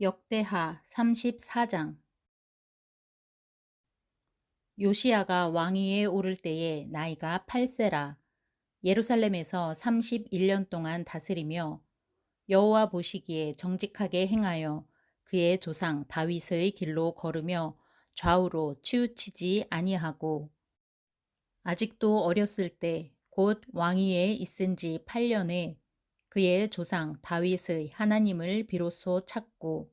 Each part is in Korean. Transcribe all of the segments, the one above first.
역대하 34장. 요시야가 왕위에 오를 때에 나이가 8세라. 예루살렘에서 31년 동안 다스리며 여호와 보시기에 정직하게 행하여 그의 조상 다윗의 길로 걸으며 좌우로 치우치지 아니하고 아직도 어렸을 때 곧 왕위에 있은 지 8년에 그의 조상 다윗의 하나님을 비로소 찾고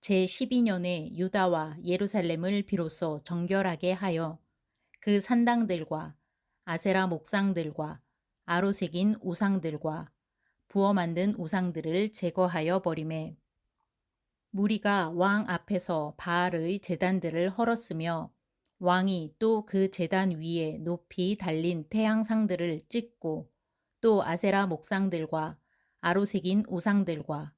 제12년에 유다와 예루살렘을 비로소 정결하게 하여 그 산당들과 아세라 목상들과 아로색인 우상들과 부어 만든 우상들을 제거하여 버림에 무리가 왕 앞에서 바알의 제단들을 헐었으며 왕이 또그 제단 위에 높이 달린 태양상들을 찍고 또 아세라 목상들과 아로색인 우상들과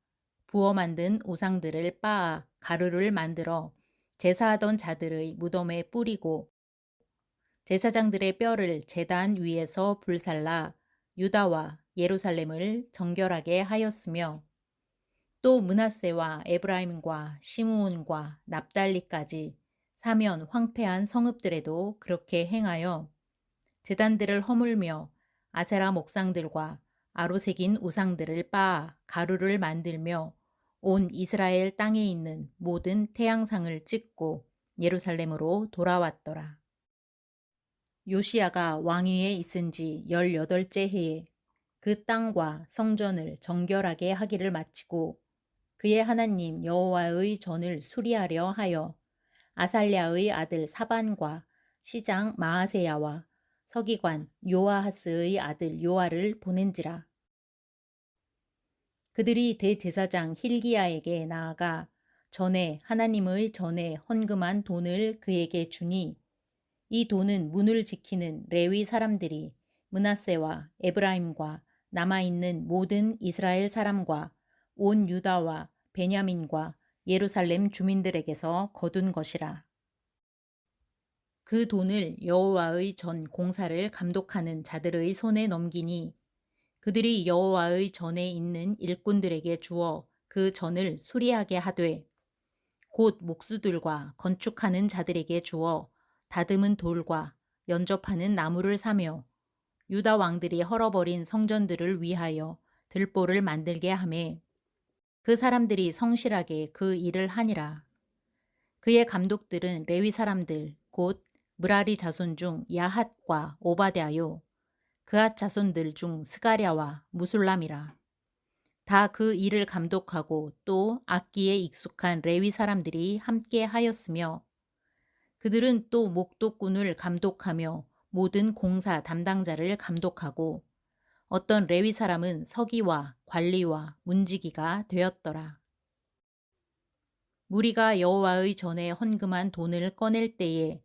부어 만든 우상들을 빻아 가루를 만들어 제사하던 자들의 무덤에 뿌리고 제사장들의 뼈를 제단 위에서 불살라 유다와 예루살렘을 정결하게 하였으며 또 문하세와 에브라임과 시므온과 납달리까지 사면 황폐한 성읍들에도 그렇게 행하여 제단들을 허물며 아세라 목상들과 아로색인 우상들을 빻아 가루를 만들며 온 이스라엘 땅에 있는 모든 태양상을 찍고 예루살렘으로 돌아왔더라. 요시야가 왕위에 있은 지 열여덟째 해에 그 땅과 성전을 정결하게 하기를 마치고 그의 하나님 여호와의 전을 수리하려 하여 아살랴의 아들 사반과 시장 마하세야와 서기관 요아하스의 아들 요아를 보낸지라. 그들이 대제사장 힐기야에게 나아가 전에 하나님의 전에 헌금한 돈을 그에게 주니 이 돈은 문을 지키는 레위 사람들이 문하세와 에브라임과 남아있는 모든 이스라엘 사람과 온 유다와 베냐민과 예루살렘 주민들에게서 거둔 것이라. 그 돈을 여호와의 전 공사를 감독하는 자들의 손에 넘기니 그들이 여호와의 전에 있는 일꾼들에게 주어 그 전을 수리하게 하되 곧 목수들과 건축하는 자들에게 주어 다듬은 돌과 연접하는 나무를 사며 유다 왕들이 헐어버린 성전들을 위하여 들보를 만들게 하매 그 사람들이 성실하게 그 일을 하니라. 그의 감독들은 레위 사람들 곧 무라리 자손 중 야핫과 오바데아요 그앗 자손들 중 스가랴와 무술람이라. 다 그 일을 감독하고 또 악기에 익숙한 레위 사람들이 함께 하였으며 그들은 또 목독군을 감독하며 모든 공사 담당자를 감독하고 어떤 레위 사람은 서기와 관리와 문지기가 되었더라. 무리가 여호와의 전에 헌금한 돈을 꺼낼 때에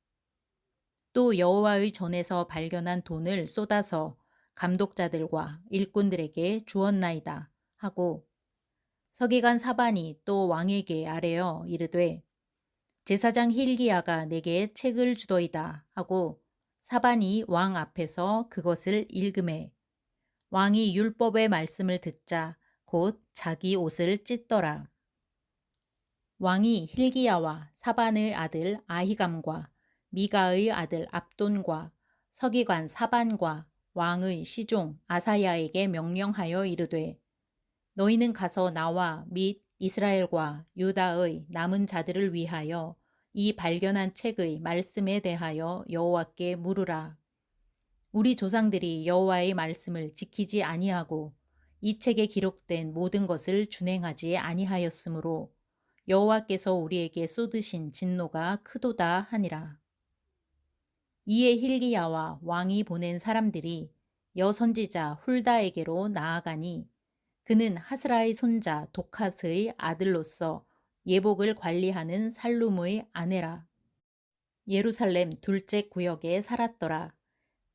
또 여호와의 전에서 발견한 돈을 쏟아서 감독자들과 일꾼들에게 주었나이다 하고 서기관 사반이 또 왕에게 아뢰어 이르되 제사장 힐기야가 내게 책을 주더이다 하고 사반이 왕 앞에서 그것을 읽음에 왕이 율법의 말씀을 듣자 곧 자기 옷을 찢더라. 왕이 힐기야와 사반의 아들 아히감과 미가의 아들 압돈과 서기관 사반과 왕의 시종 아사야에게 명령하여 이르되 너희는 가서 나와 및 이스라엘과 유다의 남은 자들을 위하여 이 발견한 책의 말씀에 대하여 여호와께 물으라. 우리 조상들이 여호와의 말씀을 지키지 아니하고 이 책에 기록된 모든 것을 준행하지 아니하였으므로 여호와께서 우리에게 쏟으신 진노가 크도다 하니라. 이에 힐기야와 왕이 보낸 사람들이 여선지자 훌다에게로 나아가니 그는 하스라의 손자 도카스의 아들로서 예복을 관리하는 살룸의 아내라. 예루살렘 둘째 구역에 살았더라.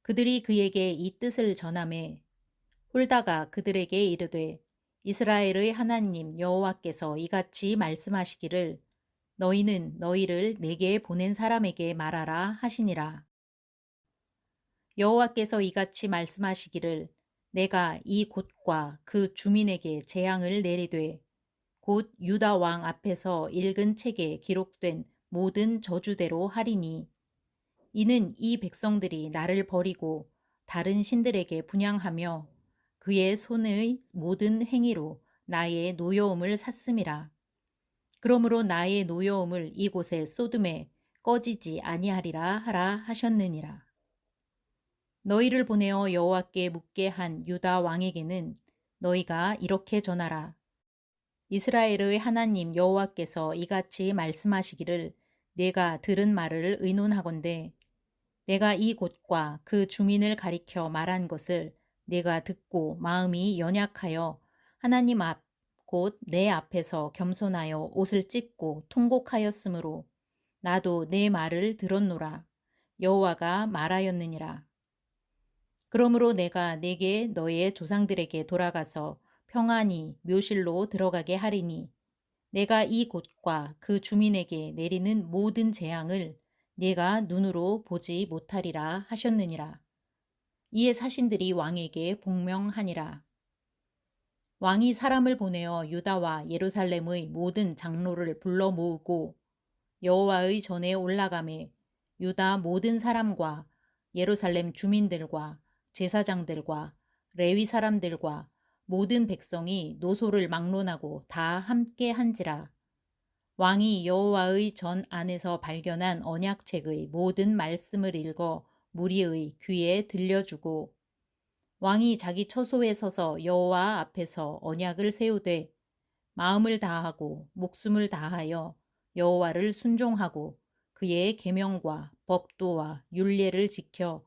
그들이 그에게 이 뜻을 전함에 홀다가 그들에게 이르되 이스라엘의 하나님 여호와께서 이같이 말씀하시기를 너희는 너희를 내게 보낸 사람에게 말하라 하시니라. 여호와께서 이같이 말씀하시기를 내가 이 곳과 그 주민에게 재앙을 내리되 곧 유다 왕 앞에서 읽은 책에 기록된 모든 저주대로 하리니 이는 이 백성들이 나를 버리고 다른 신들에게 분양하며 그의 손의 모든 행위로 나의 노여움을 샀음이라. 그러므로 나의 노여움을 이곳에 쏟음에 꺼지지 아니하리라 하라 하셨느니라. 너희를 보내어 여호와께 묻게 한 유다 왕에게는 너희가 이렇게 전하라. 이스라엘의 하나님 여호와께서 이같이 말씀하시기를 내가 들은 말을 의논하건대 내가 이 곳과 그 주민을 가리켜 말한 것을 내가 듣고 마음이 연약하여 하나님 앞 곧 내 앞에서 겸손하여 옷을 찢고 통곡하였으므로 나도 내 말을 들었노라 여호와가 말하였느니라 그러므로 내가 내게 너의 조상들에게 돌아가서 평안히 묘실로 들어가게 하리니 내가 이 곳과 그 주민에게 내리는 모든 재앙을 네가 눈으로 보지 못하리라 하셨느니라. 이에 사신들이 왕에게 복명하니라. 왕이 사람을 보내어 유다와 예루살렘의 모든 장로를 불러 모으고 여호와의 전에 올라가매 유다 모든 사람과 예루살렘 주민들과 제사장들과 레위 사람들과 모든 백성이 노소를 막론하고 다 함께 한지라. 왕이 여호와의 전 안에서 발견한 언약책의 모든 말씀을 읽어 무리의 귀에 들려주고 왕이 자기 처소에 서서 여호와 앞에서 언약을 세우되 마음을 다하고 목숨을 다하여 여호와를 순종하고 그의 계명과 법도와 율례를 지켜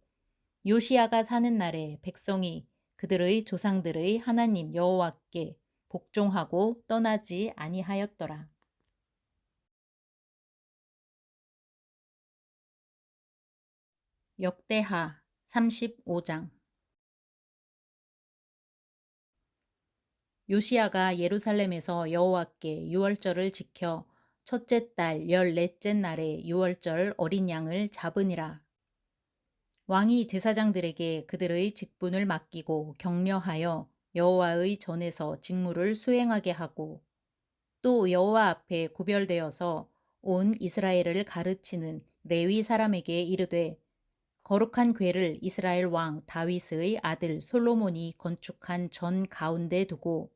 요시아가 사는 날에 백성이 그들의 조상들의 하나님 여호와께 복종하고 떠나지 아니하였더라. 역대하 35장 요시아가 예루살렘에서 여호와께 유월절을 지켜 첫째 달 열넷째 날에 유월절 어린 양을 잡으니라. 왕이 제사장들에게 그들의 직분을 맡기고 격려하여 여호와의 전에서 직무를 수행하게 하고 또 여호와 앞에 구별되어서 온 이스라엘을 가르치는 레위 사람에게 이르되 거룩한 궤를 이스라엘 왕 다윗의 아들 솔로몬이 건축한 전 가운데 두고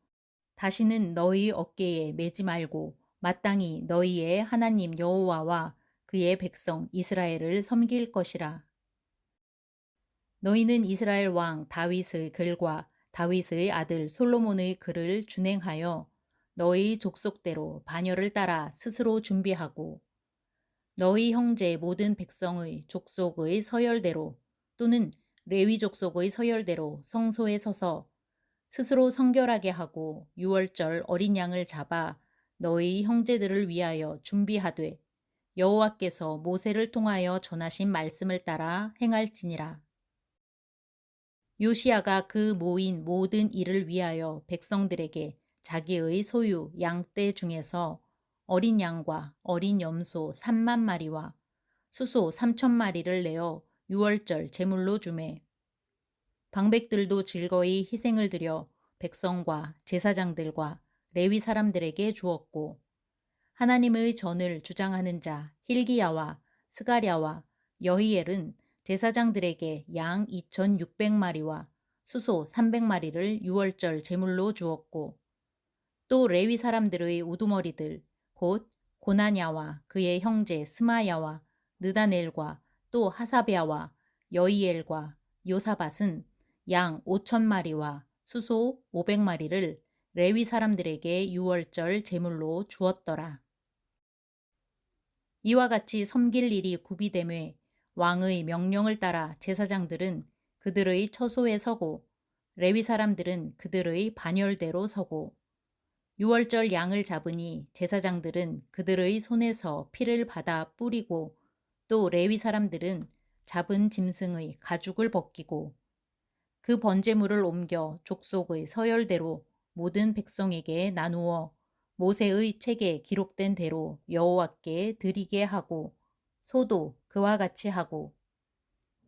다시는 너희 어깨에 매지 말고 마땅히 너희의 하나님 여호와와 그의 백성 이스라엘을 섬길 것이라. 너희는 이스라엘 왕 다윗의 글과 다윗의 아들 솔로몬의 글을 준행하여 너희 족속대로 반열을 따라 스스로 준비하고 너희 형제 모든 백성의 족속의 서열대로 또는 레위 족속의 서열대로 성소에 서서 스스로 성결하게 하고 유월절 어린 양을 잡아 너희 형제들을 위하여 준비하되 여호와께서 모세를 통하여 전하신 말씀을 따라 행할지니라. 요시아가 그 모인 모든 일을 위하여 백성들에게 자기의 소유 양떼 중에서 어린 양과 어린 염소 3만 마리와 수소 3천 마리를 내어 유월절 제물로 주매. 방백들도 즐거이 희생을 드려 백성과 제사장들과 레위 사람들에게 주었고 하나님의 전을 주장하는 자 힐기야와 스가랴와 여히엘은 제사장들에게 양 2,600마리와 수소 300마리를 유월절 제물로 주었고 또 레위 사람들의 우두머리들 곧 고나냐와 그의 형제 스마야와 느다넬과 또 하사베아와 여이엘과 요사밭은 양 5천 마리와 수소 500마리를 레위 사람들에게 유월절 제물로 주었더라. 이와 같이 섬길 일이 구비됨에 왕의 명령을 따라 제사장들은 그들의 처소에 서고 레위 사람들은 그들의 반열대로 서고 유월절 양을 잡으니 제사장들은 그들의 손에서 피를 받아 뿌리고 또 레위 사람들은 잡은 짐승의 가죽을 벗기고 그 번제물을 옮겨 족속의 서열대로 모든 백성에게 나누어 모세의 책에 기록된 대로 여호와께 드리게 하고 소도 그와 같이 하고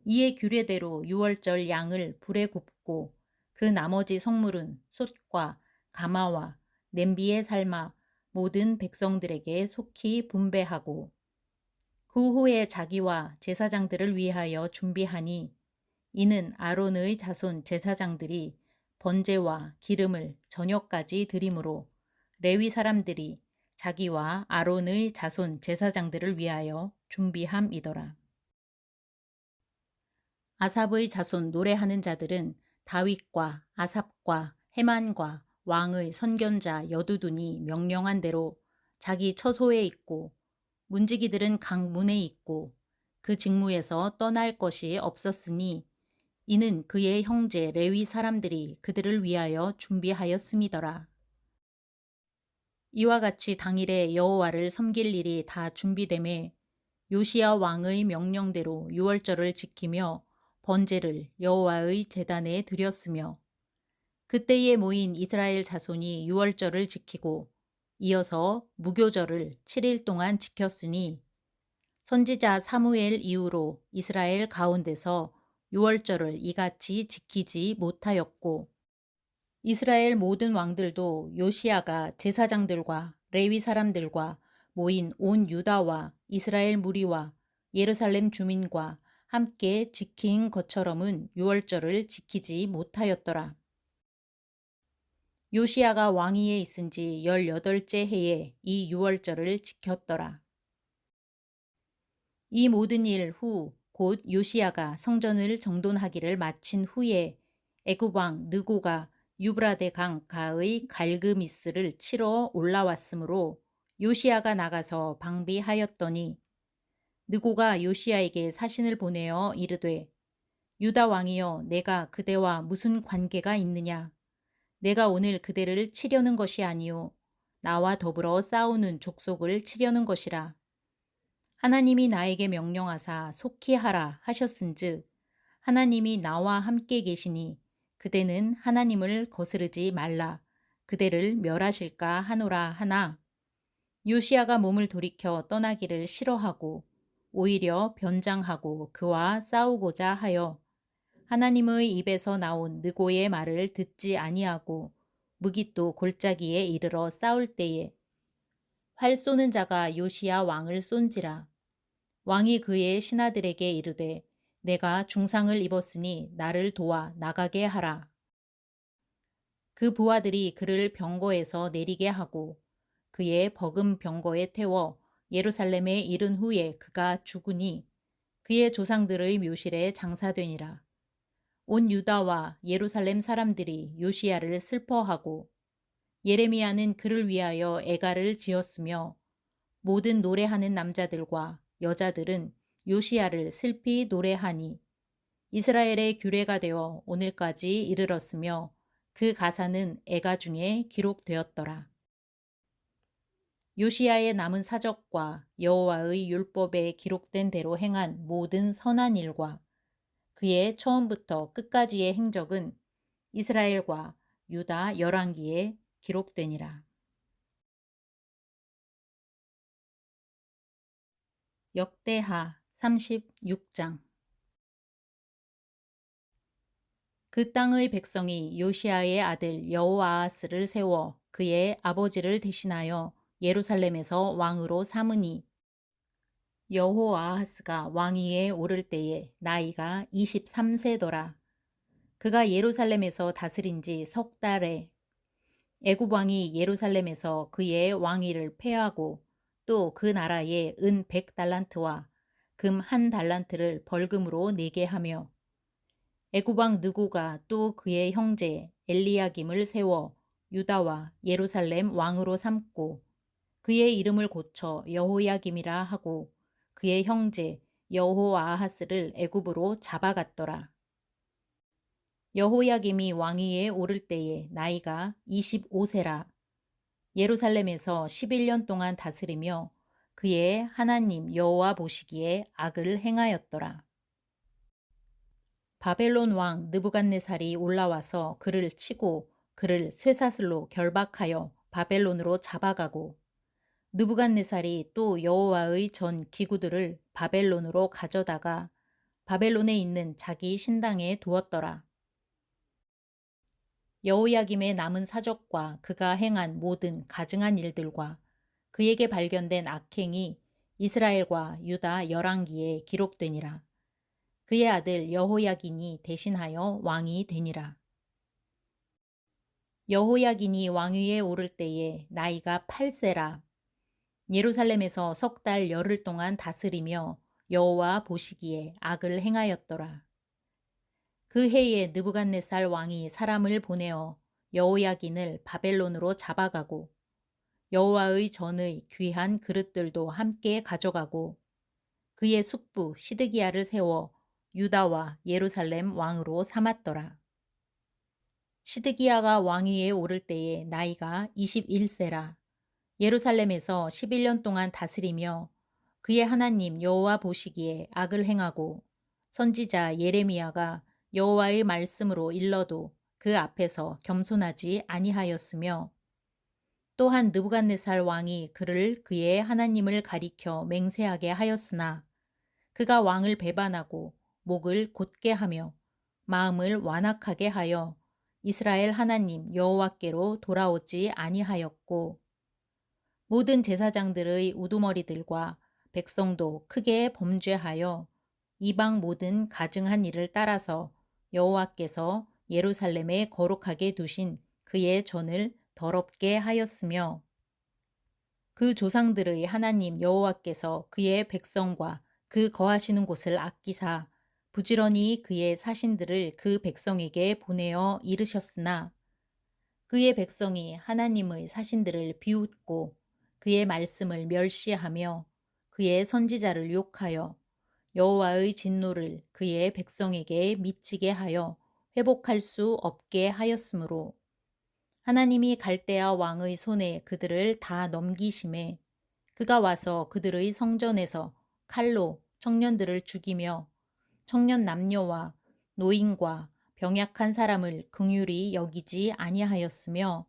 이에 규례대로 유월절 양을 불에 굽고 그 나머지 성물은 솥과 가마와 냄비에 삶아 모든 백성들에게 속히 분배하고 그 후에 자기와 제사장들을 위하여 준비하니 이는 아론의 자손 제사장들이 번제와 기름을 저녁까지 드림으로 레위 사람들이 자기와 아론의 자손 제사장들을 위하여 준비함이더라. 아삽의 자손 노래하는 자들은 다윗과 아삽과 해만과 왕의 선견자 여두둔이 명령한 대로 자기 처소에 있고 문지기들은 각 문에 있고 그 직무에서 떠날 것이 없었으니 이는 그의 형제 레위 사람들이 그들을 위하여 준비하였음이더라. 이와 같이 당일에 여호와를 섬길 일이 다 준비됨에 요시야 왕의 명령대로 유월절을 지키며 번제를 여호와의 제단에 드렸으며 그때에 모인 이스라엘 자손이 유월절을 지키고 이어서 무교절을 7일 동안 지켰으니 선지자 사무엘 이후로 이스라엘 가운데서 유월절을 이같이 지키지 못하였고 이스라엘 모든 왕들도 요시아가 제사장들과 레위 사람들과 모인 온 유다와 이스라엘 무리와 예루살렘 주민과 함께 지킨 것처럼은 유월절을 지키지 못하였더라. 요시아가 왕위에 있은 지 18째 해에 이 유월절을 지켰더라. 이 모든 일 후 곧 요시아가 성전을 정돈하기를 마친 후에 애굽 왕 느고가 유브라데 강 가의 갈그미스를 치러 올라왔으므로 요시아가 나가서 방비하였더니 느고가 요시아에게 사신을 보내어 이르되 유다 왕이여 내가 그대와 무슨 관계가 있느냐? 내가 오늘 그대를 치려는 것이 아니요 나와 더불어 싸우는 족속을 치려는 것이라. 하나님이 나에게 명령하사 속히 하라 하셨은즉 하나님이 나와 함께 계시니 그대는 하나님을 거스르지 말라. 그대를 멸하실까 하노라 하나 요시아가 몸을 돌이켜 떠나기를 싫어하고 오히려 변장하고 그와 싸우고자 하여 하나님의 입에서 나온 느고의 말을 듣지 아니하고 무기또 골짜기에 이르러 싸울 때에 활 쏘는 자가 요시야 왕을 쏜지라 왕이 그의 신하들에게 이르되 내가 중상을 입었으니 나를 도와 나가게 하라. 그 부하들이 그를 병거에서 내리게 하고 그의 버금 병거에 태워 예루살렘에 이른 후에 그가 죽으니 그의 조상들의 묘실에 장사되니라. 온 유다와 예루살렘 사람들이 요시야를 슬퍼하고 예레미야는 그를 위하여 애가를 지었으며 모든 노래하는 남자들과 여자들은 요시야를 슬피 노래하니 이스라엘의 규례가 되어 오늘까지 이르렀으며 그 가사는 애가 중에 기록되었더라. 요시야의 남은 사적과 여호와의 율법에 기록된 대로 행한 모든 선한 일과 그의 처음부터 끝까지의 행적은 이스라엘과 유다 열왕기에 기록되니라. 역대하 36장 그 땅의 백성이 요시아의 아들 여호아하스를 세워 그의 아버지를 대신하여 예루살렘에서 왕으로 삼으니 여호아하스가 왕위에 오를 때에 나이가 23세더라. 그가 예루살렘에서 다스린 지 석 달에 애굽 왕이 예루살렘에서 그의 왕위를 폐하고 또 그 나라에 은 100달란트와 금 한 달란트를 벌금으로 내게 하며 애굽 왕 느고가 또 그의 형제 엘리야김을 세워 유다와 예루살렘 왕으로 삼고 그의 이름을 고쳐 여호야김이라 하고 그의 형제 여호아하스를 애굽으로 잡아갔더라. 여호야김이 왕위에 오를 때에 나이가 25세라. 예루살렘에서 11년 동안 다스리며 그의 하나님 여호와 보시기에 악을 행하였더라. 바벨론 왕 느부갓네살이 올라와서 그를 치고 그를 쇠사슬로 결박하여 바벨론으로 잡아가고 느부갓네살이 또 여호와의 전 기구들을 바벨론으로 가져다가 바벨론에 있는 자기 신당에 두었더라. 여호야김의 남은 사적과 그가 행한 모든 가증한 일들과 그에게 발견된 악행이 이스라엘과 유다 열왕기에 기록되니라. 그의 아들 여호야긴이 대신하여 왕이 되니라. 여호야긴이 왕위에 오를 때에 나이가 8세라. 예루살렘에서 석 달 열흘 동안 다스리며 여호와 보시기에 악을 행하였더라. 그 해에 느부갓네살 왕이 사람을 보내어 여호야긴을 바벨론으로 잡아가고 여호와의 전의 귀한 그릇들도 함께 가져가고 그의 숙부 시드기야를 세워 유다와 예루살렘 왕으로 삼았더라. 시드기야가 왕위에 오를 때에 나이가 21세라. 예루살렘에서 11년 동안 다스리며 그의 하나님 여호와 보시기에 악을 행하고 선지자 예레미야가 여호와의 말씀으로 일러도 그 앞에서 겸손하지 아니하였으며 또한 느부갓네살 왕이 그를 그의 하나님을 가리켜 맹세하게 하였으나 그가 왕을 배반하고 목을 곧게 하며 마음을 완악하게 하여 이스라엘 하나님 여호와께로 돌아오지 아니하였고 모든 제사장들의 우두머리들과 백성도 크게 범죄하여 이방 모든 가증한 일을 따라서 여호와께서 예루살렘에 거룩하게 두신 그의 전을 더럽게 하였으며 그 조상들의 하나님 여호와께서 그의 백성과 그 거하시는 곳을 아끼사 부지런히 그의 사신들을 그 백성에게 보내어 이르셨으나 그의 백성이 하나님의 사신들을 비웃고 그의 말씀을 멸시하며 그의 선지자를 욕하여 여호와의 진노를 그의 백성에게 미치게 하여 회복할 수 없게 하였으므로 하나님이 갈대아 왕의 손에 그들을 다 넘기심에 그가 와서 그들의 성전에서 칼로 청년들을 죽이며 청년 남녀와 노인과 병약한 사람을 긍휼히 여기지 아니하였으며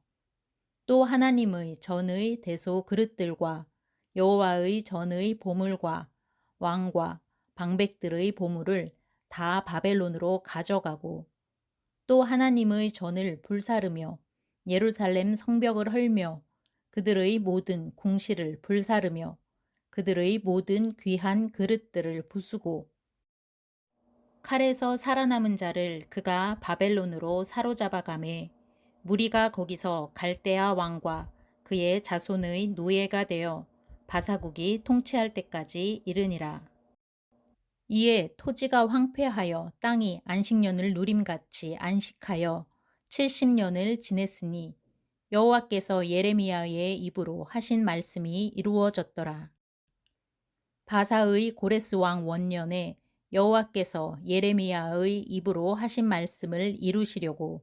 또 하나님의 전의 대소 그릇들과 여호와의 전의 보물과 왕과 방백들의 보물을 다 바벨론으로 가져가고 또 하나님의 전을 불사르며 예루살렘 성벽을 헐며 그들의 모든 궁시를 불사르며 그들의 모든 귀한 그릇들을 부수고 칼에서 살아남은 자를 그가 바벨론으로 사로잡아가매 무리가 거기서 갈대아 왕과 그의 자손의 노예가 되어 바사국이 통치할 때까지 이르니라. 이에 토지가 황폐하여 땅이 안식년을 누림같이 안식하여 70년을 지냈으니 여호와께서 예레미야의 입으로 하신 말씀이 이루어졌더라. 바사의 고레스 왕 원년에 여호와께서 예레미야의 입으로 하신 말씀을 이루시려고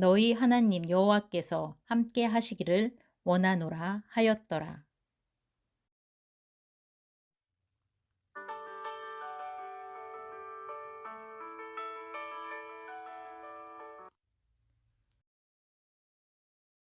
너희 하나님 여호와께서 함께 하시기를 원하노라 하였더라.